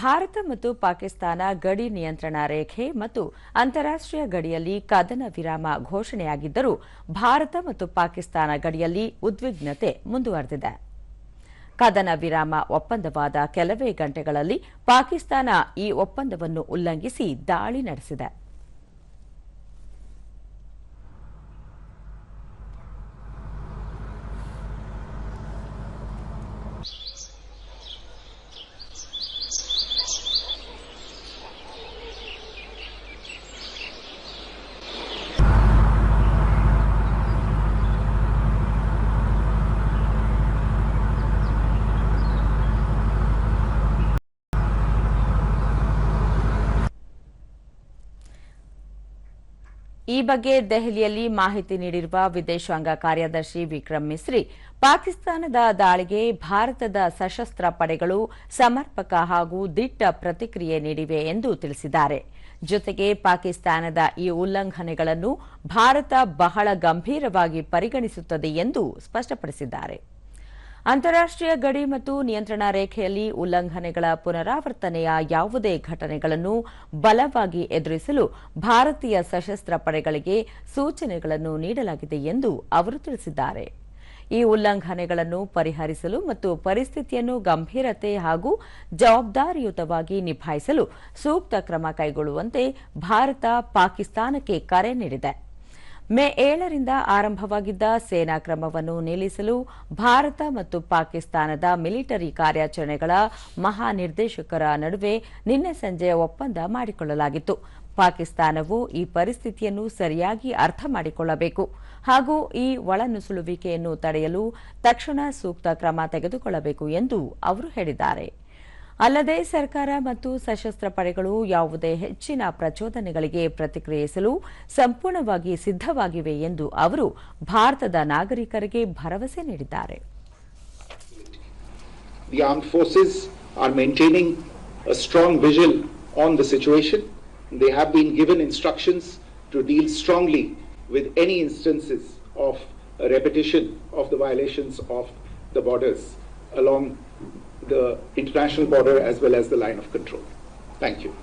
ಭಾರತ ಮತ್ತು ಪಾಕಿಸ್ತಾನ ಗಡಿ ನಿಯಂತ್ರಣ ರೇಖೆ ಮತ್ತು ಅಂತಾರಾಷ್ಟೀಯ ಗಡಿಯಲ್ಲಿ ಕದನ ವಿರಾಮ ಘೋಷಣೆಯಾಗಿದ್ದರೂ ಭಾರತ ಮತ್ತು ಪಾಕಿಸ್ತಾನ ಗಡಿಯಲ್ಲಿ ಉದ್ವಿಗ್ನತೆ ಮುಂದುವರೆದಿದೆ. ಕದನ ವಿರಾಮ ಒಪ್ಪಂದವಾದ ಕೆಲವೇ ಗಂಟೆಗಳಲ್ಲಿ ಪಾಕಿಸ್ತಾನ ಈ ಒಪ್ಪಂದವನ್ನು ಉಲ್ಲಂಘಿಸಿ ದಾಳಿ ನಡೆಸಿದೆ. ಈ ಬಗ್ಗೆ ದೆಹಲಿಯಲ್ಲಿ ಮಾಹಿತಿ ನೀಡಿರುವ ವಿದೇಶಾಂಗ ಕಾರ್ಯದರ್ಶಿ ವಿಕ್ರಮ್ ಮಿಸ್ರಿ, ಪಾಕಿಸ್ತಾನದ ದಾಳಿಗೆ ಭಾರತದ ಸಶಸ್ತ್ರ ಪಡೆಗಳು ಸಮರ್ಪಕ ಹಾಗೂ ದಿಟ್ಟ ಪ್ರತಿಕ್ರಿಯೆ ನೀಡಿವೆ ಎಂದು ತಿಳಿಸಿದ್ದಾರೆ. ಜೊತೆಗೆ ಪಾಕಿಸ್ತಾನದ ಈ ಉಲ್ಲಂಘನೆಗಳನ್ನು ಭಾರತ ಬಹಳ ಗಂಭೀರವಾಗಿ ಪರಿಗಣಿಸುತ್ತದೆ ಎಂದು ಸ್ಪಷ್ಟಪಡಿಸಿದ್ದಾರೆ. ಅಂತಾರಾಷ್ಟ್ರೀಯ ಗಡಿ ಮತ್ತು ನಿಯಂತ್ರಣ ರೇಖೆಯಲ್ಲಿ ಉಲ್ಲಂಘನೆಗಳ ಪುನರಾವರ್ತನೆಯ ಯಾವುದೇ ಘಟನೆಗಳನ್ನು ಬಲವಾಗಿ ಎದುರಿಸಲು ಭಾರತೀಯ ಸಶಸ್ತ್ರ ಪಡೆಗಳಿಗೆ ಸೂಚನೆಗಳನ್ನು ನೀಡಲಾಗಿದೆ ಎಂದು ಅವರು ತಿಳಿಸಿದ್ದಾರೆ. ಈ ಉಲ್ಲಂಘನೆಗಳನ್ನು ಪರಿಹರಿಸಲು ಮತ್ತು ಪರಿಸ್ಥಿತಿಯನ್ನು ಗಂಭೀರತೆ ಹಾಗೂ ಜವಾಬ್ದಾರಿಯುತವಾಗಿ ನಿಭಾಯಿಸಲು ಸೂಕ್ತ ಕ್ರಮ ಕೈಗೊಳ್ಳುವಂತೆ ಭಾರತ ಪಾಕಿಸ್ತಾನಕ್ಕೆ ಕರೆ ನೀಡಿದೆ. ಮೇ ಏಳರಿಂದ ಆರಂಭವಾಗಿದ್ದ ಸೇನಾ ಕ್ರಮವನ್ನು ನಿಲ್ಲಿಸಲು ಭಾರತ ಮತ್ತು ಪಾಕಿಸ್ತಾನದ ಮಿಲಿಟರಿ ಕಾರ್ಯಾಚರಣೆಗಳ ಮಹಾನಿರ್ದೇಶಕರ ನಡುವೆ ನಿನ್ನೆ ಸಂಜೆ ಒಪ್ಪಂದ ಮಾಡಿಕೊಳ್ಳಲಾಗಿತ್ತು. ಪಾಕಿಸ್ತಾನವು ಈ ಪರಿಸ್ಥಿತಿಯನ್ನು ಸರಿಯಾಗಿ ಅರ್ಥ ಮಾಡಿಕೊಳ್ಳಬೇಕು ಹಾಗೂ ಈ ಒಳನುಸುಳುವಿಕೆಯನ್ನು ತಡೆಯಲು ತಕ್ಷಣ ಸೂಕ್ತ ಕ್ರಮ ತೆಗೆದುಕೊಳ್ಳಬೇಕು ಎಂದು ಅವರು ಹೇಳಿದ್ದಾರೆ. ಅಲ್ಲದೆ ಸರ್ಕಾರ ಮತ್ತು ಸಶಸ್ತ್ರ ಪಡೆಗಳು ಯಾವುದೇ ಹೆಚ್ಚಿನ ಪ್ರಚೋದನೆಗಳಿಗೆ ಪ್ರತಿಕ್ರಿಯಿಸಲು ಸಂಪೂರ್ಣವಾಗಿ ಸಿದ್ಧವಾಗಿವೆ ಎಂದು ಅವರು ಭಾರತದ ನಾಗರಿಕರಿಗೆ ಭರವಸೆ ನೀಡಿದ್ದಾರೆ The armed forces are maintaining a strong vigil on the situation. They have been given instructions to deal strongly with any instances of repetition of the violations of the borders along the international border as well as the line of control. Thank you.